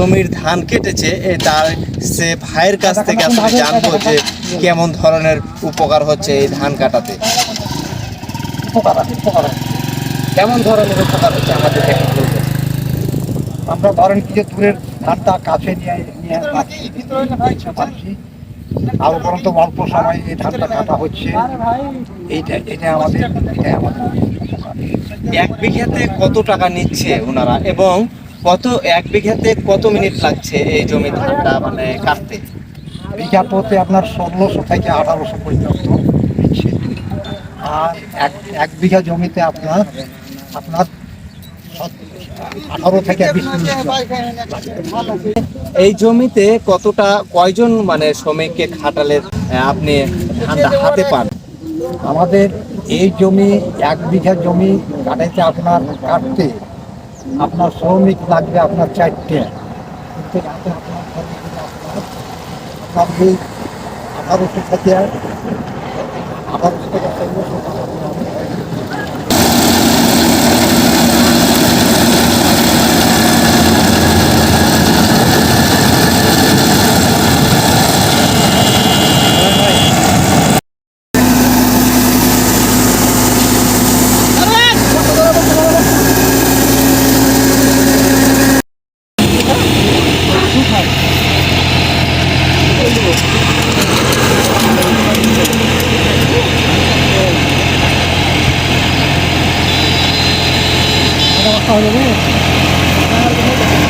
জমির ধান কেটেছে এ তার সে ভাইয়ের কাছ থেকে আসলে জানব যে কেমন ধরনের উপকার হচ্ছে এই ধান কাটাতে। কেমন ধরনের উপকার হচ্ছে আমাদের আমরা ধরেন কি যে দূরের ধানটা কাছে নিয়ে নিয়ে পাচ্ছি। আর উপরন্ত অল্প সময় এই ধানটা কাটা হচ্ছে। এইটা এটা আমাদের এটা আমাদের। এক বিঘাতে কত টাকা নিচ্ছে ওনারা? এবং কত এক বিঘাতে কত মিনিট লাগছে এই জমি ধানটা মানে কাটতে? বিঘা প্রতি আপনার ষোলোশো থেকে আঠারোশো পর্যন্ত আর এক এক বিঘা জমিতে আপনার আপনার আঠারো থেকে বিশ এই জমিতে কতটা কয়জন মানে শ্রমিককে খাটালে আপনি ধানটা হাতে পান? আমাদের এই জমি এক বিঘা জমি কাটাইতে আপনার কাটতে আপনার শ্রমিক লাগবে আপনার চারটে। আপনার আপনার আঠারোশো থেকে আঠারোশো থেকে ষোলোশো টাকা 好的嘞,우 리,